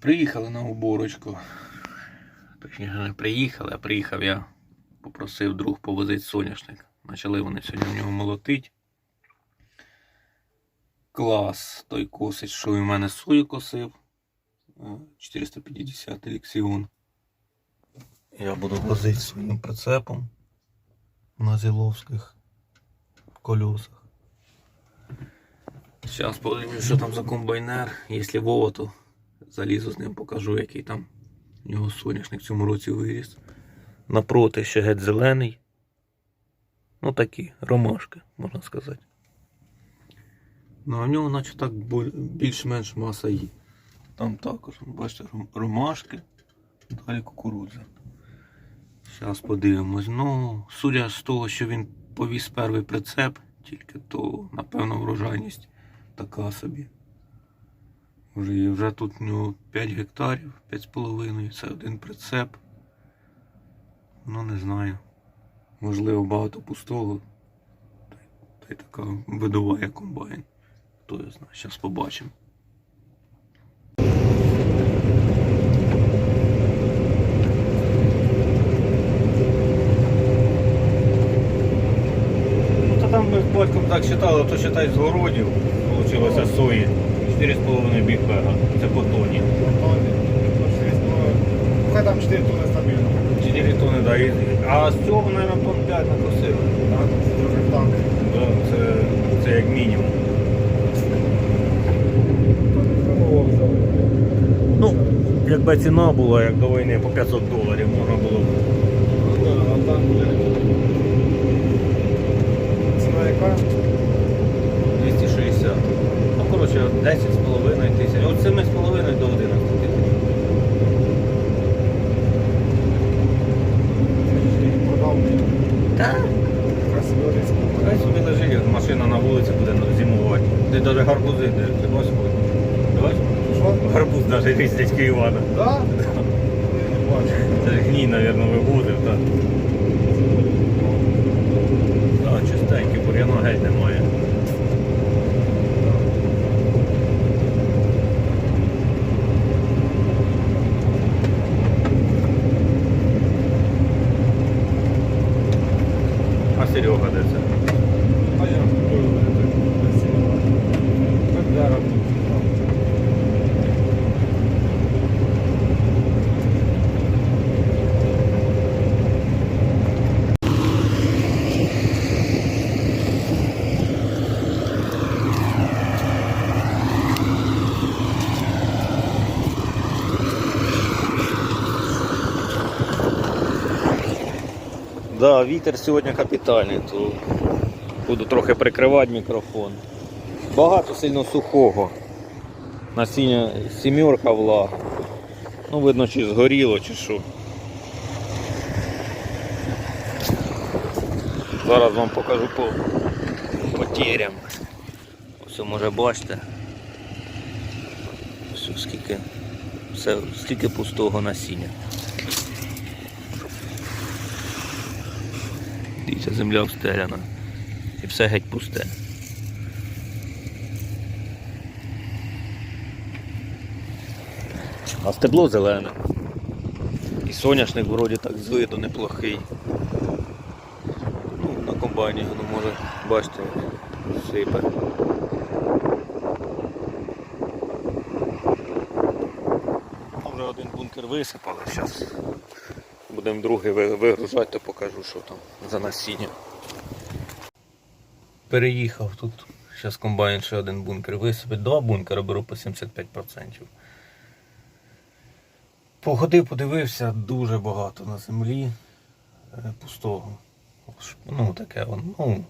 Приїхали на уборочку. Точніше, не приїхали, а приїхав я, попросив друг повозити соняшник. Почали вони сьогодні в нього молотить. Клас, той косить, що в мене сою косив. Е, 450 еліксіон. Я буду возити своїм прицепом на зіловських колесах. Зараз подивлюсь, що там за комбайнер. Якщо Вова, то залізу з ним покажу, який там у нього соняшник в цьому році виріс. Напроти ще геть зелений. Ну такі, ромашки, можна сказати. Ну а в нього наче так більш-менш маса є. Там також, бачите, ромашки, далі кукурудза. Зараз подивимось. Ну, судя з того, що він повіз перший прицеп, тільки то, напевно, врожайність така собі. І вже тут у нього 5 гектарів, 5,5, це один прицеп. Ну, не знаю. Можливо, багато пустого. Та, й- та й така видуває комбайн. Хто його знає, зараз побачимо. Ну, та там ми з батьком так читали, то читай з городів, вийшло сої. 4,5 бігбега. Це по тоні. Хай там 4 тонни стабільно. 4 тони, да. і- А з цього, мабуть, тонн 5 накосили. Так, це танк. Да, це, це як мінімум. Ну, якби ціна була, як до війни, по 500 доларів можна було б. А там буде. Ціна яка? 260. Ну, коротше, 10,5 тисяч. От 7,5 до 11 тисяч. Так. Хай собі лежить, як машина на вулиці буде зимувати. Де навіть гарбузи, де ти бачиш? Бачиш? Гарбуз навіть різять не бачу. Це гній, мабуть, вивозив, так. Так, чистенький, бур'яна геть немає. А Серега де це? А я готую. Красиво. Когда работаю? Да, вітер сьогодні капітальний, то буду трохи прикривати мікрофон. Багато сильно сухого. Насіння сімерка влага. Ну, видно, чи згоріло, чи що. Зараз вам покажу по потерям. Ось може бачите. Все, скільки, все, скільки пустого насіння. Дивіться, земля обстеляна. І все геть пусте. А стебло зелене. І соняшник вроді так з виду неплохий. Ну, на комбайні воно може, бачите, сипе. Вже один бункер висипали, зараз будемо другий вигружати, то покажу, що там за насіння. Переїхав тут. Зараз комбайн ще один бункер висипить. Два бункери беру по 75%. Походив, подивився, дуже багато на землі е, пустого. Ну, таке воно. Ну,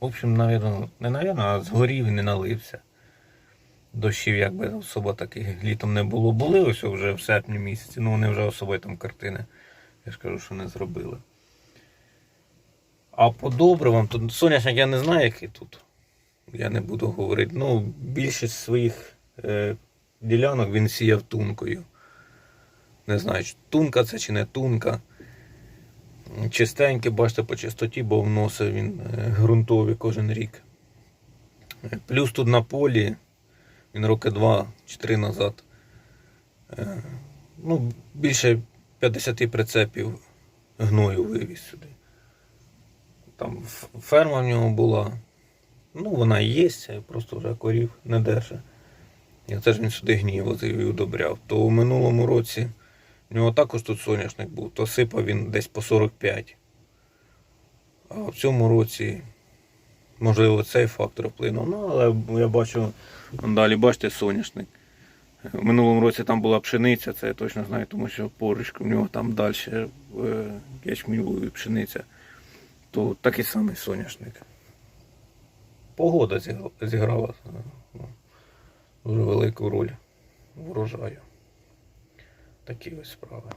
в общем, навірно, не навірно, а згорів і не налився. Дощів якби особо таких літом не було. Були ось вже в серпні місяці, ну вони вже особо там картини, я ж кажу, що не зробили. А по добривам, то соняшник я не знаю, який тут. Я не буду говорити. Ну, більшість своїх е, ділянок він сіяв тункою. Не знаю, чи тунка це чи не тунка. Чистенький, бачите, по чистоті, бо вносив він е, ґрунтові кожен рік. Плюс тут на полі, він роки два чи три назад Е, Ну, більше 50 прицепів гною вивіз сюди. Там ферма в нього була. Ну, вона і є, просто вже корів не держить. І це ж він сюди гній возив і удобряв. То у минулому році в нього також тут соняшник був, то сипав він десь по 45. А в цьому році, можливо, цей фактор вплинув. Ну, але я бачу, далі бачите, соняшник. В минулому році там була пшениця, це я точно знаю, тому що поруч у нього там далі е, ячмінь був і пшениця. То такий самий соняшник. Погода зіграла е, ну, дуже велику роль врожаю. Такі ось справи.